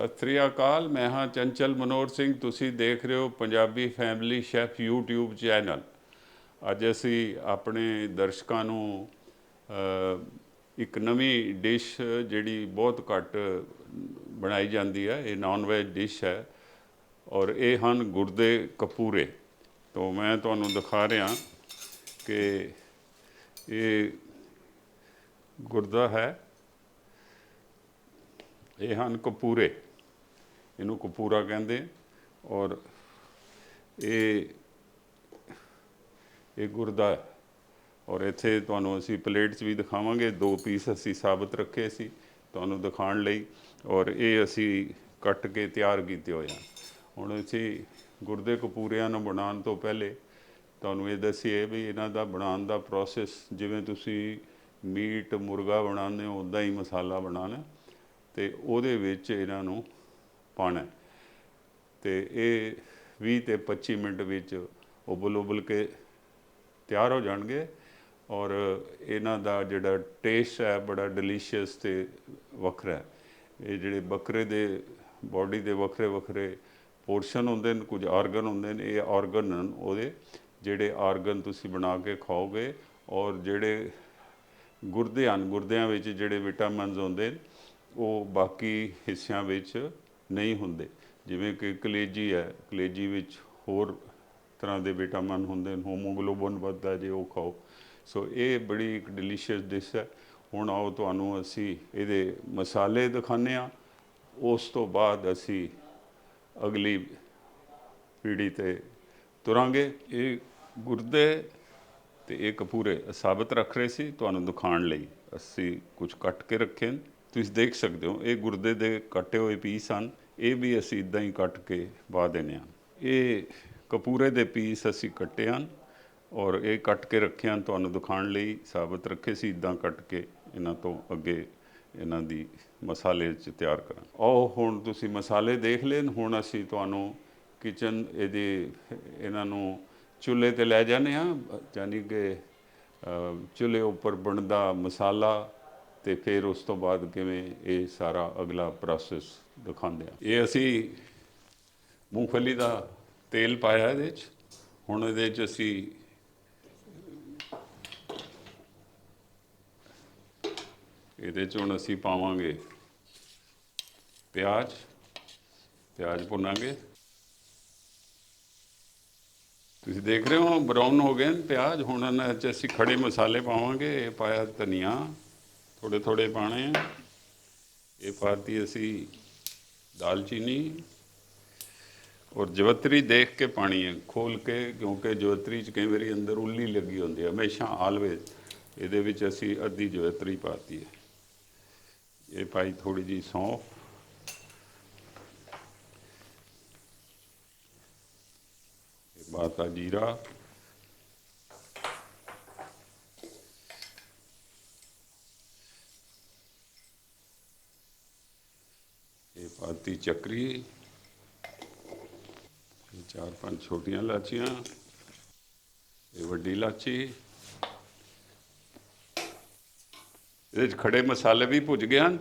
ਸਤਿ ਸ੍ਰੀ ਅਕਾਲ, ਮੈਂ ਹਾਂ ਚੰਚਲ ਮਨੋਹਰ ਸਿੰਘ, ਤੁਸੀਂ ਦੇਖ ਰਹੇ ਹੋ Punjabi family chef YouTube channel. ਅੱਜ ਅਸੀਂ ਆਪਣੇ ਦਰਸ਼ਕਾਂ ਨੂੰ ਇੱਕ ਨਵੀਂ ਡਿਸ਼ ਜਿਹੜੀ ਬਹੁਤ ਘੱਟ ਬਣਾਈ ਜਾਂਦੀ ਹੈ, ਇਹ ਨਾਨ ਵੈਜ ਡਿਸ਼ ਹੈ, ਔਰ ਇਹ ਹਨ ਗੁਰਦੇ ਕਪੂਰੇ। ਤੋਂ ਮੈਂ ਤੁਹਾਨੂੰ ਦਿਖਾ ਰਿਹਾ ਕਿ ਇਹ ਗੁਰਦਾ ਹੈ। ਇਹ ਹਨ ਕਪੂਰੇ। ਇਹਨੂੰ ਕਪੂਰਾ ਕਹਿੰਦੇ ਔਰ ਇਹ ਇਹ ਗੁਰਦਾ ਹੈ। ਔਰ ਇੱਥੇ ਤੁਹਾਨੂੰ ਅਸੀਂ ਪਲੇਟ 'ਚ ਵੀ ਦਿਖਾਵਾਂਗੇ। ਦੋ ਪੀਸ ਅਸੀਂ ਸਾਬਤ ਰੱਖੇ ਸੀ ਤੁਹਾਨੂੰ ਦਿਖਾਉਣ ਲਈ। ਔਰ ਇਹ ਅਸੀਂ ਕੱਟ ਕੇ ਤਿਆਰ ਕੀਤੇ ਹੋਏ ਹਨ। ਹੁਣ ਅਸੀਂ ਗੁਰਦੇ ਕਪੂਰਿਆਂ ਨੂੰ ਬਣਾਉਣ ਤੋਂ ਪਹਿਲੇ ਤੁਹਾਨੂੰ ਇਹ ਦੱਸੀਏ ਵੀ ਇਹਨਾਂ ਦਾ ਬਣਾਉਣ ਦਾ ਪ੍ਰੋਸੈਸ ਜਿਵੇਂ ਤੁਸੀਂ ਮੀਟ, ਮੁਰਗਾ ਬਣਾਉਂਦੇ ਹੋ ਉਦਾਂ ਹੀ ਮਸਾਲਾ ਬਣਾਉਣਾ। ਤੇ ਉਹਦੇ ਵਿੱਚ ਇਹਨਾਂ ਨੂੰ ਪਾਣਾ ਹੈ। ਤੇ ਇਹ 20 ਤੇ 25 ਮਿੰਟ ਵਿੱਚ ਉਬਲ ਉਬਲ ਕੇ ਤਿਆਰ ਹੋ ਜਾਣਗੇ ਔਰ ਇਹਨਾਂ ਦਾ ਜਿਹੜਾ ਟੇਸਟ ਹੈ ਬੜਾ ਡਿਲੀਸ਼ੀਅਸ ਤੇ ਵੱਖਰਾ ਹੈ ਇਹ ਜਿਹੜੇ ਬੱਕਰੇ ਦੇ ਬਾਡੀ ਦੇ ਵੱਖਰੇ ਵੱਖਰੇ ਪੋਰਸ਼ਨ ਹੁੰਦੇ ਨੇ, ਕੁਝ ਆਰਗਨ ਹੁੰਦੇ ਨੇ, ਇਹ ਆਰਗਨ ਹਨ ਉਹਦੇ, ਜਿਹੜੇ ਆਰਗਨ ਤੁਸੀਂ ਬਣਾ ਕੇ ਖਾਓਗੇ ਔਰ ਜਿਹੜੇ ਗੁਰਦੇ ਹਨ, ਗੁਰਦਿਆਂ ਵਿੱਚ ਜਿਹੜੇ ਵਿਟਾਮਿਨਸ ਹੁੰਦੇ ਨੇ, ਉਹ ਬਾਕੀ ਹਿੱਸਿਆਂ ਵਿੱਚ ਨਹੀਂ ਹੁੰਦੇ। ਜਿਵੇਂ ਕਿ ਕਲੇਜੀ ਹੈ, ਕਲੇਜੀ ਵਿੱਚ ਹੋਰ ਤਰ੍ਹਾਂ ਦੇ ਵਿਟਾਮਿਨ ਹੁੰਦੇ ਨੇ, ਹੋਮੋਗਲੋਬਿਨ ਵੱਧਦਾ ਜੇ ਉਹ ਖਾਓ। ਸੋ ਇਹ ਬੜੀ ਇੱਕ ਡਿਲੀਸ਼ੀਅਸ ਡਿਸ਼ ਹੈ। ਹੁਣ ਆਓ ਤੁਹਾਨੂੰ ਅਸੀਂ ਇਹਦੇ ਮਸਾਲੇ ਦਿਖਾਉਂਦੇ ਹਾਂ। ਉਸ ਤੋਂ ਬਾਅਦ ਅਸੀਂ ਅਗਲੀ ਪੀੜੀ ਤੇ ਤੁਰਾਂਗੇ। ਇਹ ਗੁਰਦੇ ਤੇ ਇਹ ਕਪੂਰੇ ਸਾਬਤ ਰੱਖ ਰਹੇ ਸੀ ਤੁਹਾਨੂੰ ਦਿਖਾਉਣ ਲਈ। ਅਸੀਂ ਕੁਝ ਕੱਟ ਕੇ ਰੱਖੇ ਤੁਸੀਂ ਦੇਖ ਸਕਦੇ ਹੋ, ਇਹ ਗੁਰਦੇ ਦੇ ਕੱਟੇ ਹੋਏ ਪੀਸ ਹਨ, ਇਹ ਵੀ ਅਸੀਂ ਇਦਾਂ ਹੀ ਕੱਟ ਕੇ ਪਾ ਦੇਣੇ ਹਨ ਇਹ ਕਪੂਰੇ ਦੇ ਪੀਸ ਅਸੀਂ ਕੱਟੇ ਹਨ ਔਰ ਇਹ ਕੱਟ ਕੇ ਰੱਖੇ ਹਨ ਤੁਹਾਨੂੰ ਦਿਖਾਉਣ ਲਈ, ਸਾਬਤ ਰੱਖੇ ਸੀ, ਇਦਾਂ ਕੱਟ ਕੇ ਇਹਨਾਂ ਤੋਂ ਅੱਗੇ ਇਹਨਾਂ ਦੀ ਮਸਾਲੇ ਚ ਤਿਆਰ ਕਰਾਂ। ਉਹ ਹੁਣ ਤੁਸੀਂ ਮਸਾਲੇ ਦੇਖ ਲੈਣ, ਹੁਣ ਅਸੀਂ ਤੁਹਾਨੂੰ ਕਿਚਨ ਇਹਦੇ, ਇਹਨਾਂ ਨੂੰ ਚੁੱਲ੍ਹੇ ਤੇ ਲੈ ਜਾਂਦੇ ਹਾਂ ਯਾਨੀ ਕਿ ਚੁੱਲ੍ਹੇ ਉੱਪਰ ਬਣਦਾ ਮਸਾਲਾ ਤੇ ਫਿਰ ਉਸ ਤੋਂ ਬਾਅਦ ਕਿਵੇਂ ਇਹ ਸਾਰਾ ਅਗਲਾ ਪ੍ਰੋਸੈਸ ਦਿਖਾਉਂਦੇ ਆ। ਇਹ ਅਸੀਂ ਮੂੰਗਫਲੀ ਦਾ ਤੇਲ ਪਾਇਆ ਇਹਦੇ 'ਚ। ਹੁਣ ਇਹਦੇ 'ਚ ਅਸੀਂ ਇਹਦੇ 'ਚ ਹੁਣ ਅਸੀਂ ਪਾਵਾਂਗੇ ਪਿਆਜ਼। ਪਿਆਜ਼ ਭੁੰਨਾਂਗੇ। ਤੁਸੀਂ ਦੇਖ ਰਹੇ ਹੋ ਬਰਾਊਨ ਹੋ ਗਏ ਨੇ ਪਿਆਜ਼। ਹੁਣ ਇਹਨਾਂ 'ਚ ਅਸੀਂ ਖੜੇ ਮਸਾਲੇ ਪਾਵਾਂਗੇ, ਇਹ ਪਾਇਆ ਧਨੀਆ। ਥੋੜੇ ਥੋੜੇ ਪਾਣੇ ਆ। ਇਹ ਪਾਤੀ ਅਸੀਂ ਦਾਲਚੀਨੀ ਔਰ ਜਵਤਰੀ ਦੇਖ ਕੇ ਪਾਣੀ ਹੈ ਖੋਲ ਕੇ, ਕਿਉਂਕਿ ਜਵਤਰੀ 'ਚ ਕਈ ਵਾਰੀ ਅੰਦਰ ਉੱਲੀ ਲੱਗੀ ਹੁੰਦੀ ਹੈ ਹਮੇਸ਼ਾ ਆਲਵੇਜ਼ ਇਹਦੇ ਵਿੱਚ ਅਸੀਂ ਅੱਧੀ ਜਵਤਰੀ ਪਾਤੀ ਹੈ ਇਹ ਪਾਈ ਥੋੜੀ ਜੀ ਸੌਂਫ। ਇਹ ਬਾਤਾ ਜੀਰਾ। ਇਹ ਚੱਕਰੀ। ਇਹ ਚਾਰ ਪੰਜ ਛੋਟੀਆਂ ਲਾਚੀਆਂ, ਇਹ ਵੱਡੀ ਲਾਚੀ। ਇਹਦੇ 'ਚ ਖੜੇ ਮਸਾਲੇ ਵੀ ਭੁੱਜ ਗਏ ਹਨ,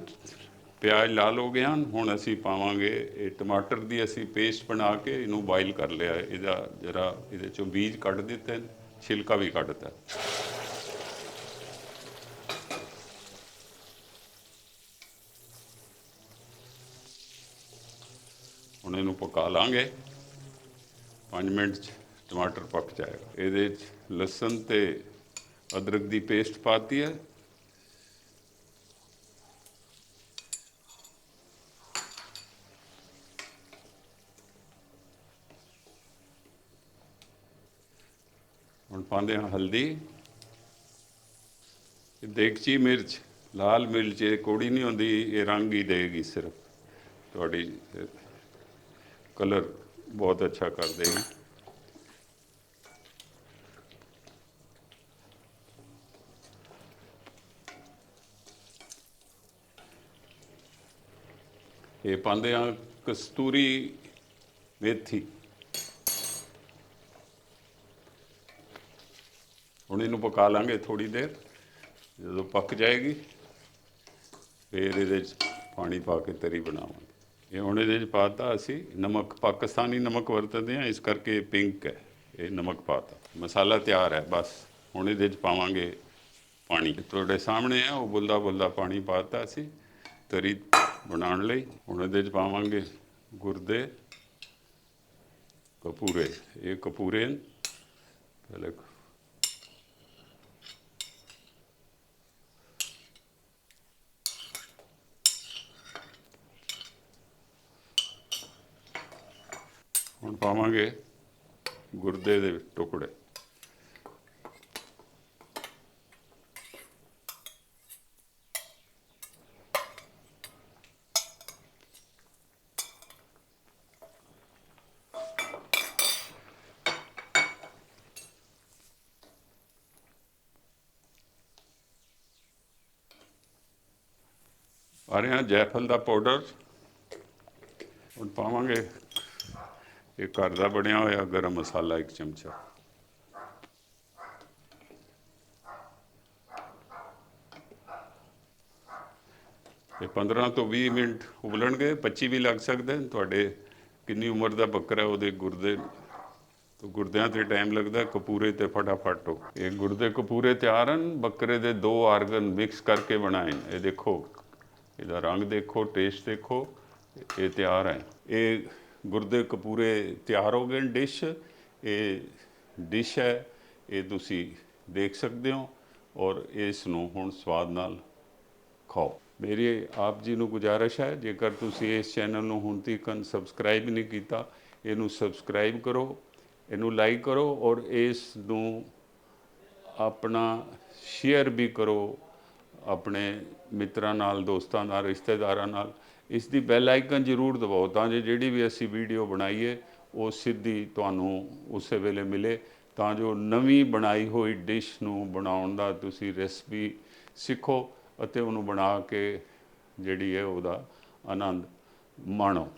ਪਿਆਜ਼ ਲਾਲ ਹੋ ਗਏ ਹਨ। ਹੁਣ ਅਸੀਂ ਪਾਵਾਂਗੇ ਇਹ ਟਮਾਟਰ ਦੀ ਅਸੀਂ ਪੇਸਟ ਬਣਾ ਕੇ ਇਹਨੂੰ ਬਾਈਲ ਕਰ ਲਿਆ। ਇਹਦਾ ਜਰਾ ਇਹਦੇ ਚੋਂ ਬੀਜ ਕੱਢ ਦਿੱਤੇ ਛਿਲਕਾ ਵੀ ਕੱਢਤਾ। ਹੁਣ ਇਹਨੂੰ ਪਕਾ ਲਾਂਗੇ। 5 ਮਿੰਟ 'ਚ ਟਮਾਟਰ ਪੱਕ ਜਾਏਗਾ। ਇਹਦੇ 'ਚ ਲਸਣ ਤੇ ਅਦਰਕ ਦੀ ਪੇਸਟ ਪਾਤੀ ਹੈ। ਹੁਣ ਪਾਉਂਦੇ ਹਾਂ ਹਲਦੀ। ਇਹ ਦੇਗਚੀ ਮਿਰਚ, ਲਾਲ ਮਿਰਚ, ਇਹ ਕੋੜੀ ਨਹੀਂ ਹੁੰਦੀ, ਇਹ ਰੰਗ ਹੀ ਦੇਗੀ ਸਿਰਫ। ਤੁਹਾਡੀ ਕਲਰ ਬਹੁਤ ਅੱਛਾ ਕਰ ਦੇਗੀ ਇਹ ਪਾਉਂਦੇ ਆ ਕਸਤੂਰੀ ਮੇਥੀ। ਹੁਣ ਇਹਨੂੰ ਪਕਾ ਲਾਂਗੇ ਥੋੜੀ ਦੇਰ, ਜਦੋਂ ਪੱਕ ਜਾਏਗੀ, ਫਿਰ ਇਹਦੇ ਚ ਪਾਣੀ ਪਾ ਕੇ ਤਰੀ ਬਣਾਵਾਂਗੇ। ਇਹ ਹੁਣ ਇਹਦੇ ਚ ਪਾਤਾ ਅਸੀਂ, ਨਮਕ, ਪਾਕਿਸਤਾਨੀ ਨਮਕ ਵਰਤਦੇ ਆ ਇਸ ਕਰਕੇ ਪਿੰਕ ਹੈ, ਇਹ ਨਮਕ ਪਾਤਾ। ਮਸਾਲਾ ਤਿਆਰ ਹੈ, ਬਸ। ਹੁਣ ਇਹਦੇ ਚ ਪਾਵਾਂਗੇ ਪਾਣੀ। ਤੁਹਾਡੇ ਸਾਹਮਣੇ ਆ ਉਹ ਬੁਲਦਾ ਬੁਲਦਾ ਪਾਣੀ ਪਾਤਾ ਅਸੀਂ ਤਰੀ ਬਣਾਉਣ ਲਈ। ਹੁਣ ਇਹਦੇ ਚ ਪਾਵਾਂਗੇ ਗੁਰਦੇ, ਕਪੂਰੇ। ਇਹ ਕਪੂਰੇ ਪਹਿਲੇ ਹੁਣ ਪਾਵਾਂਗੇ ਗੁਰਦੇ ਦੇ ਟੁਕੜੇ। ਆ ਰਿਹਾ ਜੈਫਲ ਦਾ ਪਾਊਡਰ। ਹੁਣ ਪਾਵਾਂਗੇ ਇਹ ਘਰ ਦਾ ਬਣਿਆ ਹੋਇਆ ਗਰਮ ਮਸਾਲਾ ਇੱਕ ਚਮਚਾ। ਇਹ 15 ਤੋਂ 20 ਮਿੰਟ ਉਬਲਣਗੇ 25 ਵੀ ਲੱਗ ਸਕਦੇ ਨੇ ਤੁਹਾਡੇ ਕਿੰਨੀ ਉਮਰ ਦਾ ਬੱਕਰਾ ਉਹਦੇ ਗੁਰਦੇ ਤੋਂ ਗੁਰਦਿਆਂ ਤੇ ਟਾਈਮ ਲੱਗਦਾ ਕਪੂਰੇ ਤੇ ਫਟਾਫਟ ਇਹ ਗੁਰਦੇ ਕਪੂਰੇ ਤਿਆਰ ਹਨ, ਬੱਕਰੇ ਦੇ ਦੋ ਆਰਗਨ ਮਿਕਸ ਕਰਕੇ ਬਣਾਏ ਇਹ ਦੇਖੋ, ਇਹਦਾ ਰੰਗ ਦੇਖੋ, ਟੇਸਟ ਦੇਖੋ, ਇਹ ਤਿਆਰ ਹੈ। ਇਹ ਗੁਰਦੇ ਕਪੂਰੇ ਤਿਆਰ ਹੋ ਗਏ ਡਿਸ਼। ਇਹ ਡਿਸ਼ ਹੈ, ਇਹ ਤੁਸੀਂ ਦੇਖ ਸਕਦੇ ਹੋ ਔਰ ਇਸ ਨੂੰ ਹੁਣ ਸਵਾਦ ਨਾਲ ਖਾਓ। ਮੇਰੀ ਆਪ ਜੀ ਨੂੰ ਗੁਜ਼ਾਰਿਸ਼ ਹੈ, ਜੇਕਰ ਤੁਸੀਂ ਇਸ ਚੈਨਲ ਨੂੰ ਹੁਣ ਤੱਕ ਸਬਸਕ੍ਰਾਈਬ ਨਹੀਂ ਕੀਤਾ, ਇਹਨੂੰ ਸਬਸਕ੍ਰਾਈਬ ਕਰੋ, ਇਹਨੂੰ ਲਾਈਕ ਕਰੋ ਔਰ ਇਸ ਨੂੰ ਆਪਣਾ ਸ਼ੇਅਰ ਵੀ ਕਰੋ, ਆਪਣੇ ਮਿੱਤਰਾਂ ਨਾਲ, ਦੋਸਤਾਂ ਨਾਲ, ਰਿਸ਼ਤੇਦਾਰਾਂ ਨਾਲ। ਇਸ ਦੀ ਬੈਲ ਆਈਕਨ ਜ਼ਰੂਰ ਦਬਾਓ ਤਾਂ ਜੋ ਜਿਹੜੀ ਵੀ ਅਸੀਂ ਵੀਡੀਓ ਬਣਾਈਏ, ਉਹ ਸਿੱਧੀ ਤੁਹਾਨੂੰ ਉਸੇ ਵੇਲੇ ਮਿਲੇ। ਤਾਂ ਜੋ ਨਵੀਂ ਬਣਾਈ ਹੋਈ ਡਿਸ਼ ਨੂੰ ਬਣਾਉਣ ਦਾ ਤੁਸੀਂ ਰੈਸਪੀ ਸਿੱਖੋ ਅਤੇ ਉਹਨੂੰ ਬਣਾ ਕੇ ਜਿਹੜੀ ਹੈ ਉਹਦਾ ਆਨੰਦ ਮਾਣੋ।